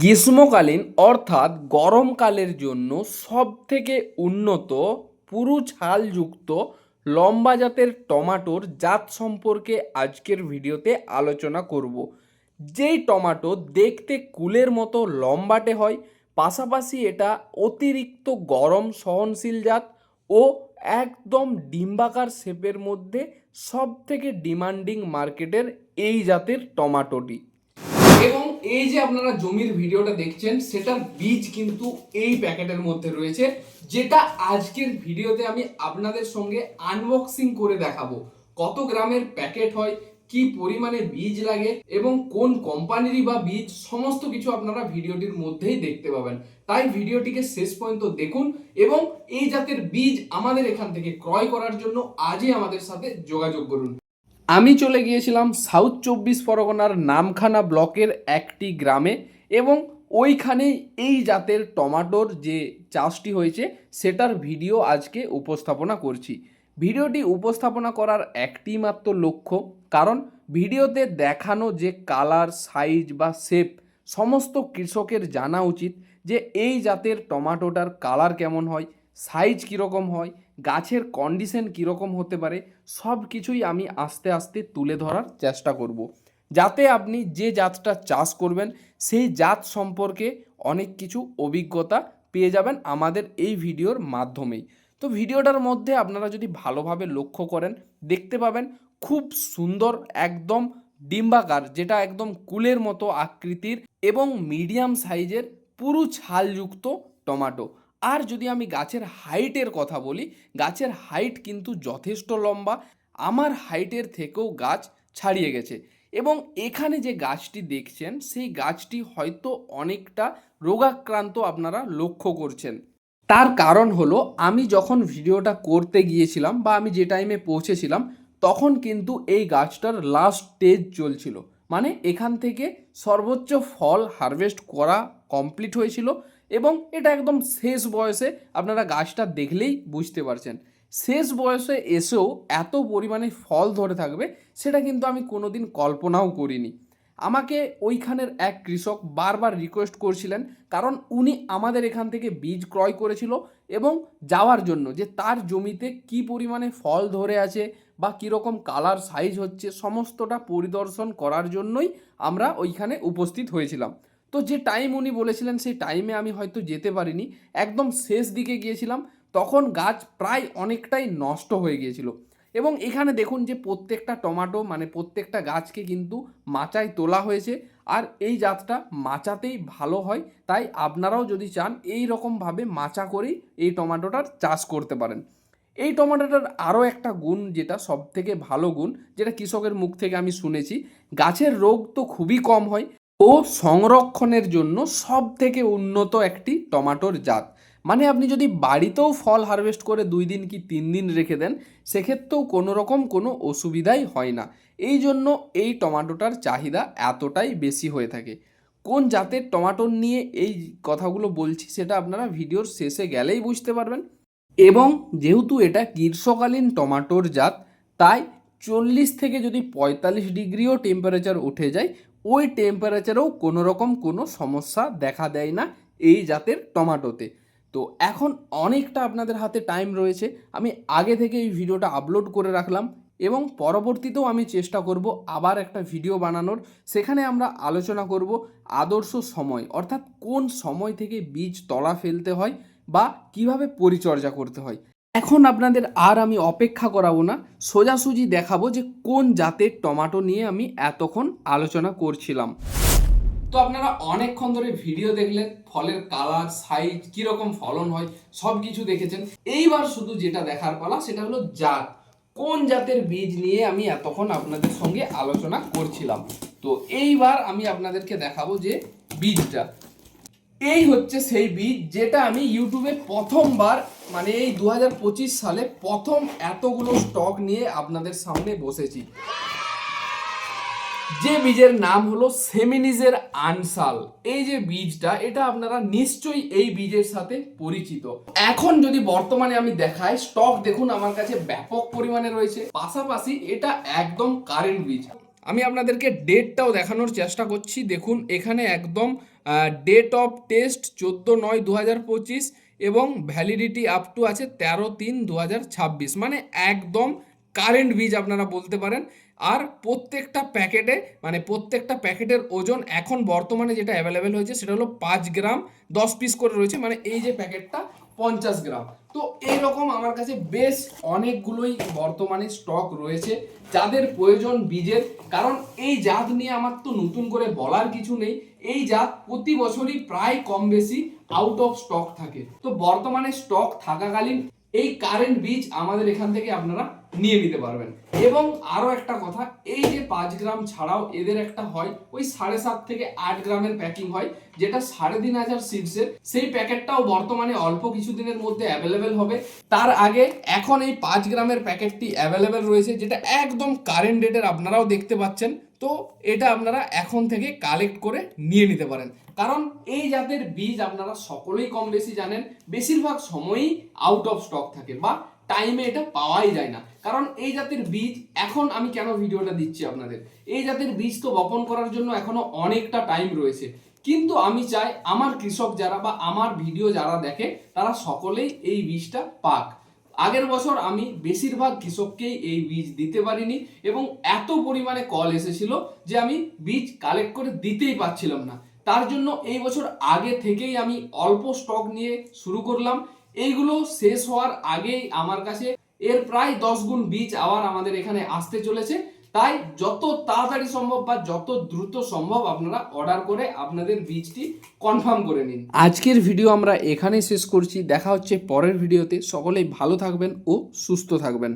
গ্রীষ্মকালীন অর্থাৎ গরমকালের জন্য সবথেকে উন্নত পুরু ছালযুক্ত লম্বা জাতের টমাটোর জাত সম্পর্কে আজকের ভিডিওতে আলোচনা করব। যেই টমাটো দেখতে কুলের মতো লম্বাটে হয়, পাশাপাশি এটা অতিরিক্ত গরম সহনশীল জাত ও একদম ডিম্বাকার শেপের মধ্যে সবথেকে ডিমান্ডিং মার্কেটের এই জাতের টমাটোটি। এই যে আপনারা জমির ভিডিওটা দেখছেন, সেটার বীজ কিন্তু এই প্যাকেটের মধ্যে রয়েছে, যেটা আজকের ভিডিওতে আমি আপনাদের সঙ্গে আনবক্সিং করে দেখাবো। কত গ্রামের প্যাকেট হয়, কি পরিমাণে বীজ লাগে, এবং কোন কোম্পানিরই বা বীজ, সমস্ত কিছু আপনারা ভিডিওটির মধ্যেই দেখতে পাবেন। তাই ভিডিওটিকে শেষ পর্যন্ত দেখুন, এবং এই জাতের বীজ আমাদের এখান থেকে ক্রয় করার জন্য আজই আমাদের সাথে যোগাযোগ করুন। আমি চলে গিয়েছিলাম সাউথ চব্বিশ পরগনার নামখানা ব্লকের একটি গ্রামে এবং ওইখানেই এই জাতের টমাটোর যে চাষটি হয়েছে সেটার ভিডিও আজকে উপস্থাপনা করছি। ভিডিওটি উপস্থাপনা করার একটি মাত্র লক্ষ্য, কারণ ভিডিওতে দেখানো যে কালার, সাইজ বা শেপ সমস্ত কৃষকের জানা উচিত যে এই জাতের টমাটোটার কালার কেমন হয় সাইজ কীরকম হয়, গাছের কন্ডিশন কীরকম হতে পারে, সব কিছুই আমি আস্তে আস্তে তুলে ধরার চেষ্টা করব। যাতে আপনি যে জাতটা চাষ করবেন, সেই জাত সম্পর্কে অনেক কিছু অভিজ্ঞতা পেয়ে যাবেন আমাদের এই ভিডিওর মাধ্যমেই। তো ভিডিওটার মধ্যে আপনারা যদি ভালোভাবে লক্ষ্য করেন, দেখতে পাবেন খুব সুন্দর একদম ডিম্বাকার, যেটা একদম কুলের মতো আকৃতির এবং মিডিয়াম সাইজের পুরু ছালযুক্ত টমাটো আর যদি আমি গাছের হাইটের কথা বলি, গাছের হাইট কিন্তু যথেষ্ট লম্বা। আমার হাইটের থেকেও গাছ ছাড়িয়ে গেছে। এবং এখানে যে গাছটি দেখছেন, সেই গাছটি হয়তো অনেকটা রোগাক্রান্ত আপনারা লক্ষ্য করছেন। তার কারণ হলো, আমি যখন ভিডিওটা করতে গিয়েছিলাম বা আমি যে টাইমে পৌঁছেছিলাম, তখন কিন্তু এই গাছটার লাস্ট স্টেজ চলছিল। মানে এখান থেকে সর্বোচ্চ ফল হারভেস্ট করা কমপ্লিট হয়েছিল। এবং এটা একদম শেষ বয়সে আপনারা গাছটা দেখলেই বুঝতে পারছেন। শেষ বয়সে এসেও এত পরিমাণে ফল ধরে থাকবে, সেটা কিন্তু আমি কোনোদিন কল্পনাও করিনি। আমাকে ওইখানের এক কৃষক বারবার রিকোয়েস্ট করছিলেন, কারণ উনি আমাদের এখান থেকে বীজ ক্রয় করেছিল এবং যাওয়ার জন্য যে তার জমিতে কি পরিমাণে ফল ধরে আছে বা কীরকম কালার সাইজ হচ্ছে, সমস্তটা পরিদর্শন করার জন্যই আমরা ওইখানে উপস্থিত হয়েছিলাম। তো যে টাইম উনি বলেছিলেন, সেই টাইমে আমি হয়তো যেতে পারিনি। একদম শেষ দিকে গিয়েছিলাম, তখন গাছ প্রায় অনেকটাই নষ্ট হয়ে গিয়েছিল। এবং এখানে দেখুন যে প্রত্যেকটা টমাটো মানে প্রত্যেকটা গাছকে কিন্তু মাচায় তোলা হয়েছে, আর এই জাতটা মাচাতেই ভালো হয়। তাই আপনারাও যদি চান এই রকমভাবে মাচা করেই এই টমাটোটার চাষ করতে পারেন। এই টমাটোটার আরও একটা গুণ, যেটা সব থেকে ভালো গুণ, যেটা কৃষকের মুখ থেকে আমি শুনেছি, গাছের রোগ তো খুবই কম হয়। ও সংরক্ষণের জন্য সব থেকে উন্নত একটি টমাটোর জাত। মানে আপনি যদি বাড়িতেও ফল হারভেস্ট করে দুই দিন কি তিন দিন রেখে দেন, সেক্ষেত্রেও কোনো রকম কোনো অসুবিধাই হয় না। এই জন্য এই টমাটোটার চাহিদা এতটাই বেশি হয়ে থাকে। কোন জাতের টমাটোর নিয়ে এই কথাগুলো বলছি সেটা আপনারা ভিডিওর শেষে গেলেই বুঝতে পারবেন। এবং যেহেতু এটা গ্রীষ্মকালীন টমাটোর জাত, তাই চল্লিশ থেকে যদি পঁয়তাল্লিশ ডিগ্রিও টেম্পারেচার উঠে যায় ওই টেম্পারেচারেও কোনো রকম কোনো সমস্যা দেখা দেয় না এই জাতের টমাটোতে। তো এখন অনেকটা আপনাদের হাতে টাইম রয়েছে। আমি আগে থেকে এই ভিডিওটা আপলোড করে রাখলাম এবং পরবর্তীতেও আমি চেষ্টা করব আবার একটা ভিডিও বানানোর। সেখানে আমরা আলোচনা করব আদর্শ সময়, অর্থাৎ কোন সময় থেকে বীজ তলা ফেলতে হয় বা কীভাবে পরিচর্যা করতে হয়। এখন আপনাদের আর আমি অপেক্ষা করাবো না, সোজাসুজি দেখাবো যে কোন জাতের টমাটো নিয়ে আমি এতক্ষণ আলোচনা করছিলাম। তো আপনারা অনেকক্ষণ ধরে ভিডিও দেখলেন, ফলের কালার সাইজ কীরকম ফলন হয়, সব কিছু দেখেছেন। এইবার শুধু যেটা দেখার পালা, সেটা হলো জাত। কোন জাতের বীজ নিয়ে আমি এতক্ষণ আপনাদের সঙ্গে আলোচনা করছিলাম? তো এইবার আমি আপনাদেরকে দেখাবো যে বীজটা। এই হচ্ছে সেই বীজ যেটা আমি ইউটিউবে প্রথমবার মানে এই দু হাজার পঁচিশ সালে প্রথম এতগুলো স্টক নিয়ে আপনাদের সামনে বসেছি। যে বীজের নাম হলো সেমিনিজের আনসাল এই যে বীজটা, এটা আপনারা নিশ্চয়ই এই বীজের সাথে পরিচিত। এখন যদি বর্তমানে আমি দেখাই স্টক দেখুন আমার কাছে ব্যাপক পরিমাণে রয়েছে। পাশাপাশি এটা একদম কারেন্ট বীজ। আমি আপনাদেরকে ডেটটাও দেখানোর চেষ্টা করছি। দেখুন, এখানে একদম ডেট অফ টেস্ট চোদ্দ নয় দু হাজার পঁচিশ এবং ভ্যালিডিটি আপ টু আছে তেরো তিন দু হাজার ছাব্বিশ। মানে একদম কারেন্ট বীজ আপনারা বলতে পারেন। আর প্রত্যেকটা প্যাকেটে মানে প্রত্যেকটা প্যাকেটের ওজন এখন বর্তমানে যেটা অ্যাভেলেবেল হয়েছে, সেটা হলো পাঁচ গ্রাম দশ পিস করে রয়েছে। মানে এই যে প্যাকেটটা পঞ্চাশ গ্রাম। তো এইরকম আমার কাছে বেশ অনেকগুলোই বর্তমানে স্টক রয়েছে, যাদের প্রয়োজন বীজের। কারণ এই জাত নিয়ে আমার তো নতুন করে বলার কিছু নেই। এই জাত প্রতি বছরই প্রায় কম বেশি আউট অফ স্টক থাকে। তো বর্তমানে স্টক থাকাকালীন এই কারেন্ট বীজ আমাদের এখান থেকে আপনারা নিয়ে নিতে পারবেন। এবং আরও একটা কথা, এই যে পাঁচ গ্রাম ছাড়াও এদের একটা হয়, ওই সাড়ে সাত থেকে আট গ্রামের প্যাকিং হয়, যেটা সাড়ে তিন হাজার সিটসের সেই প্যাকেটটাও বর্তমানে অল্প কিছুদিনের মধ্যে অ্যাভেলেবেল হবে। তার আগে এখন এই পাঁচ গ্রামের প্যাকেটটি অ্যাভেলেবেল রয়েছে, যেটা একদম কারেন্ট ডেটের আপনারাও দেখতে পাচ্ছেন। তো এটা আপনারা এখন থেকে কালেক্ট করে নিয়ে নিতে পারেন। কারণ এই জাতের বীজ আপনারা সকলেই কম বেশি জানেন, বেশিরভাগ সময়ই আউট অফ স্টক থাকে বা টাইমে এটা পাওয়াই যায় না। কারণ এই জাতের বীজ এখন আমি কেন ভিডিওটা দিচ্ছি আপনাদের? এই জাতের বীজ তো বপন করার জন্য এখনও অনেকটা টাইম রয়েছে। কিন্তু আমি চাই আমার কৃষক যারা বা আমার ভিডিও যারা দেখে, তারা সকলেই এই বীজটা পাক। আগের বছর আমি বেশিরভাগ কৃষককেই এই বীজ দিতে পারিনি এবং এত পরিমাণে কল এসেছিল যে আমি বীজ কালেক্ট করে দিতেই পারছিলাম না। তার জন্য এই বছর আগে থেকেই আমি অল্প স্টক নিয়ে শুরু করলাম। এইগুলো শেষ হওয়ার আগেই আমার কাছে এর প্রায় দশ গুণ বীজ আবার আমাদের এখানে আসতে চলেছে। তাই যত তাড়াতাড়ি সম্ভব বা যত দ্রুত সম্ভব আপনারা অর্ডার করে আপনাদের বীজটি কনফার্ম করে নিন। আজকের ভিডিও আমরা এখানেই শেষ করছি। দেখা হচ্ছে পরের ভিডিওতে সকলেই ভালো থাকবেন ও সুস্থ থাকবেন।